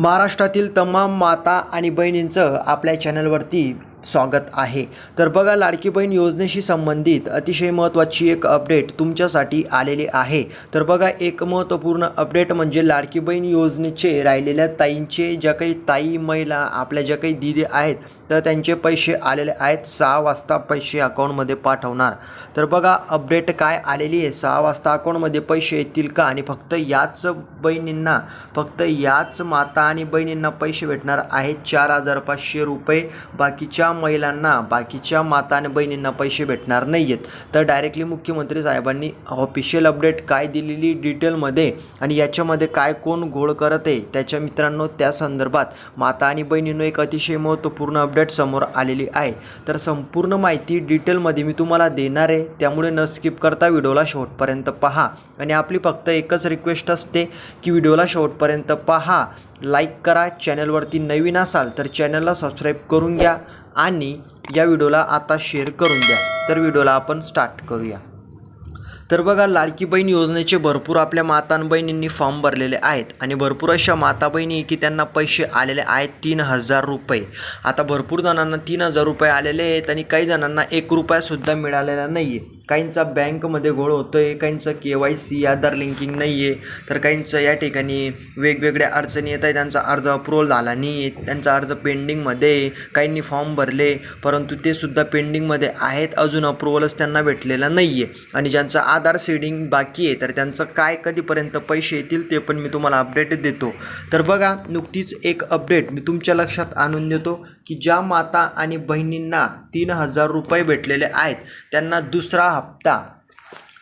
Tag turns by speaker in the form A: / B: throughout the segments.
A: महाराष्ट्रातील तमाम माता आणि बहिणींचं आपल्या चॅनलवरती स्वागत आहे. तर बघा लाडकी बहीण योजनेशी संबंधित अतिशय महत्त्वाची एक अपडेट तुमच्यासाठी आलेली आहे. तर बघा एक महत्त्वपूर्ण अपडेट म्हणजे लाडकी बहीण योजनेचे राहिलेल्या ताईंचे ज्या काही ताई महिला आपल्या ज्या काही दिदी आहेत तर त्यांचे पैसे आलेले आहेत सहा वाजता पैसे अकाउंटमध्ये पाठवणार. तर बघा अपडेट काय आलेली आहे सहा वाजता अकाउंटमध्ये पैसे येतील का? आणि फक्त याच बहिणींना फक्त याच माता आणि बहिणींना पैसे भेटणार आहेत चार हजार पाचशे रुपये. बाकीच्या महिलांना बाकीच्या माता आणि बहिणींना पैसे भेटणार नाही आहेत तर डायरेक्टली मुख्यमंत्री साहेबांनी ऑफिशियल अपडेट काय दिलेली डिटेलमध्ये आणि याच्यामध्ये काय कोण घोळ करत आहे त्याच्या मित्रांनो त्या संदर्भात माता आणि बहिणींनो एक अतिशय महत्त्वपूर्ण अपडेट समोर आलेली आहे. तर संपूर्ण माहिती डिटेलमध्ये मी तुम्हाला देणार आहे. त्यामुळे न स्किप करता व्हिडिओला शेवटपर्यंत पहा. आणि आपली फक्त एकच रिक्वेस्ट असते की व्हिडिओला शेवटपर्यंत पहा. लाईक करा चॅनलवरती नवीन असाल तर चॅनलला सबस्क्राईब करून घ्या. आणि या व्हिडिओला आता शेअर करून द्या. तर व्हिडिओला आपण स्टार्ट करूया. तर बघा लाडकी बहीण योजनेचे भरपूर आपल्या माता बहिणींनी फॉर्म भरलेले आहेत. आणि भरपूर अशा माता बहिणी की त्यांना पैसे आलेले आहेत तीन हजार रुपये. आता भरपूर जणांना तीन हजार रुपये आलेले आहेत आणि काही जणांना एक रुपयासुद्धा मिळालेला नाही आहे काहींचा बँकमध्ये घोळ होतो आहे काहींचं K Y C Aadhaar linking नाही आहे तर काहींचं या ठिकाणी वेगवेगळ्या अडचणी येत आहे त्यांचा अर्ज अप्रूव्हल झाला नाही आहे त्यांचा अर्ज पेंडिंगमध्ये आहे काहींनी फॉर्म भरले परंतु ते सुद्धा पेंडिंगमध्ये आहेत अजून अप्रुव्हलच त्यांना भेटलेला नाही आहे आणि ज्यांचा आधार सीडिंग बाकी आहे तर त्यांचं काय कधीपर्यंत पैसे येतील ते पण मी तुम्हाला अपडेट देतो. तर बघा नुकतीच एक अपडेट मी तुमच्या लक्षात आणून देतो की ज्या माता आणि बहिणींना तीन हजार रुपये भेटलेले आहेत त्यांना दुसरा हप्ता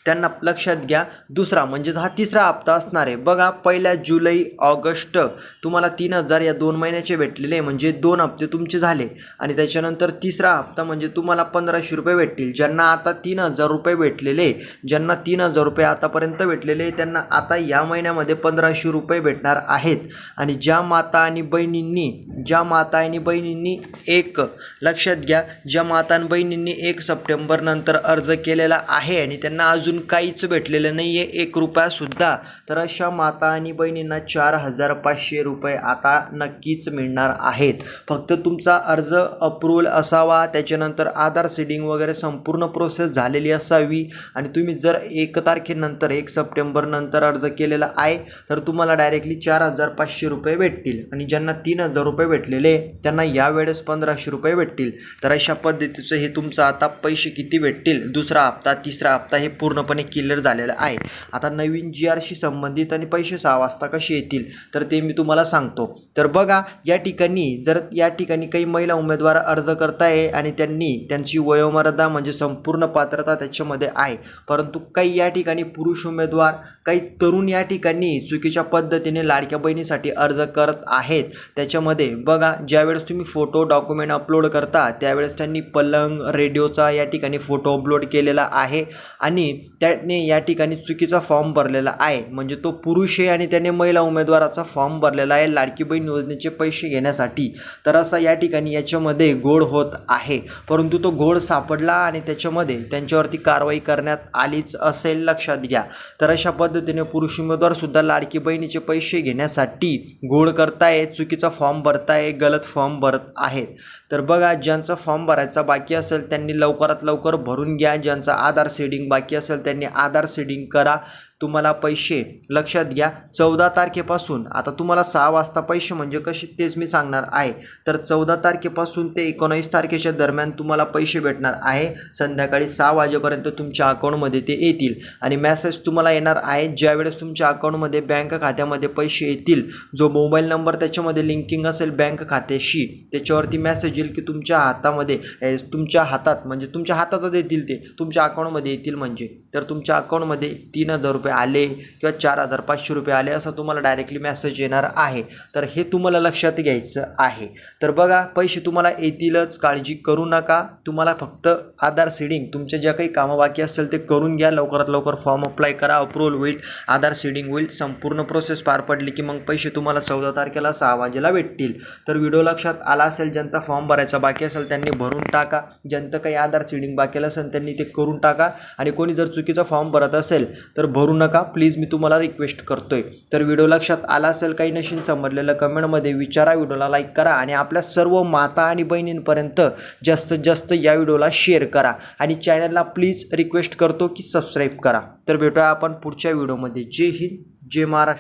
A: त्यांना लक्षात घ्या. दुसरा म्हणजे हा तिसरा हप्ता असणार आहे. बघा पहिल्या जुलै ऑगस्ट तुम्हाला तीन हजार या दोन महिन्याचे भेटलेले आहे, म्हणजे दोन हप्ते तुमचे झाले. आणि त्याच्यानंतर तिसरा हप्ता म्हणजे तुम्हाला पंधराशे रुपये भेटतील. ज्यांना आता तीन हजार रुपये भेटलेले ज्यांना तीन हजार रुपये आतापर्यंत भेटलेले त्यांना आता या महिन्यामध्ये पंधराशे रुपये भेटणार आहेत. आणि ज्या माता आणि बहिणींनी ज्या माता आणि बहिणींनी एक लक्षात घ्या ज्या माता आणि बहिणींनी एक सप्टेंबर नंतर अर्ज केलेला आहे आणि त्यांना अजून काहीच भेटलेलं नाही आहे एक रुपयासुद्धा तर अशा माता आणि बहिणींना चार हजार पाचशे रुपये आता नक्कीच मिळणार आहेत. फक्त तुमचा अर्ज अप्रूव्हल असावा. त्याच्यानंतर आधार सीडिंग वगैरे संपूर्ण प्रोसेस झालेली असावी. आणि तुम्ही जर एक तारखेनंतर एक सप्टेंबरनंतर अर्ज केलेला आहे तर तुम्हाला डायरेक्टली चार हजार पाचशे रुपये भेटतील. आणि ज्यांना तीन हजार रुपये भेटलेले त्यांना यावेळेस पंधराशे रुपये भेटतील. तर अशा पद्धतीचं हे तुमचं आता पैसे किती भेटतील? दुसरा हप्ता तिसरा हप्ता हे पूर्ण पूर्णपणे क्लिअर झालेलं आहे. आता नवीन जी आरशी संबंधित आणि पैसे सहा वाजता कसे येतील तर ते मी तुम्हाला सांगतो. तर बघा या ठिकाणी जर या ठिकाणी काही महिला उमेदवार अर्ज करताय आणि त्यांनी त्यांची वयोमर्यादा म्हणजे संपूर्ण पात्रता त्याच्यामध्ये आहे. परंतु काही या ठिकाणी पुरुष उमेदवार काही तरुण या ठिकाणी चुकीच्या पद्धतीने लाडक्या बहिणीसाठी अर्ज करत आहेत. त्याच्यामध्ये बघा ज्यावेळेस तुम्ही फोटो डॉक्युमेंट अपलोड करता त्यावेळेस त्यांनी पलंग रेडिओचा या ठिकाणी फोटो अपलोड केलेला आहे. आणि त्याने या ठिकाणी चुकीचा फॉर्म भरलेला आहे. म्हणजे तो पुरुष आहे आणि त्याने महिला उमेदवाराचा फॉर्म भरलेला आहे लाडकी बहीण योजनेचे पैसे घेण्यासाठी. तर असा या ठिकाणी याच्यामध्ये घोळ होत आहे. परंतु तो घोळ सापडला आणि त्याच्यामध्ये त्यांच्यावरती कारवाई करण्यात आलीच असेल लक्षात घ्या. तर अशा पद्धतीने पुरुष उमेदवारसुद्धा लाडकी बहिणीचे पैसे घेण्यासाठी घोळ करताय चुकीचा फॉर्म भरताय गलत फॉर्म भरत आहेत. तर बघा ज्यांचा फॉर्म भरायचा बाकी असेल त्यांनी लवकरात लवकर भरून घ्या. ज्यांचा आधार सेडिंग बाकी असेल त्यांनी आधार सीडिंग करा. तुम्हाला पैसे. लक्षात घ्या चौदा तारखेपासून आता तुम्हाला सहा वाजता पैसे म्हणजे कसे तेच मी सांगणार आहे. तर चौदा तारखेपासून ते एकोणावीस तारखेच्या दरम्यान तुम्हाला पैसे भेटणार आहे. संध्याकाळी सहा वाजेपर्यंत तुमच्या अकाउंटमध्ये ते येतील. आणि मॅसेज तुम्हाला येणार आहे ज्यावेळेस तुमच्या अकाउंटमध्ये बँक खात्यामध्ये पैसे येतील. जो मोबाईल नंबर त्याच्यामध्ये लिंकिंग असेल बँक खात्याशी त्याच्यावरती मॅसेज येईल की तुमच्या हातामध्ये तुमच्या हातात म्हणजे तुमच्या हातातच येतील ते तुमच्या अकाउंटमध्ये येतील म्हणजे. तर तुमच्या अकाउंटमध्ये तीन हजार रुपये आले किंवा चार हजार पाचशे रुपये आले असं तुम्हाला डायरेक्टली मेसेज येणार आहे. तर हे तुम्हाला लक्षात घ्यायचं आहे. तर बघा पैसे तुम्हाला येतीलच काळजी करू नका. तुम्हाला फक्त आधार सीडिंग तुमचे ज्या काही कामं बाकी असेल ते करून घ्या. लवकरात लवकर फॉर्म अप्लाय करा अप्रूवल होईल. आधार सीडिंग होईल. संपूर्ण प्रोसेस पार पडली की मग पैसे तुम्हाला चौदा तारखेला सहा वाजेला भेटतील. तर व्हिडिओ लक्षात आला असेल ज्यांचा फॉर्म भरायचा बाकी असेल त्यांनी भरून टाका. ज्यांचं काही आधार सीडिंग बाकी असेल त्यांनी ते करून टाका. आणि कोणी जर चुकीचा फॉर्म भरत असेल तर भरून नका. प्लीज मी तुम्हाला रिक्वेस्ट करतोय. तर व्हिडिओ लक्षात आला असेल काही नशीन समजलेलं कमेंटमध्ये विचारा व्हिडिओला लाईक करा आणि आपल्या सर्व माता आणि बहिणींपर्यंत जास्तीत जास्त या व्हिडिओला शेअर करा. आणि चॅनलला प्लीज रिक्वेस्ट करतो की सबस्क्राईब करा. तर भेटूया आपण पुढच्या व्हिडिओमध्ये जय हिंद जय महाराष्ट्र.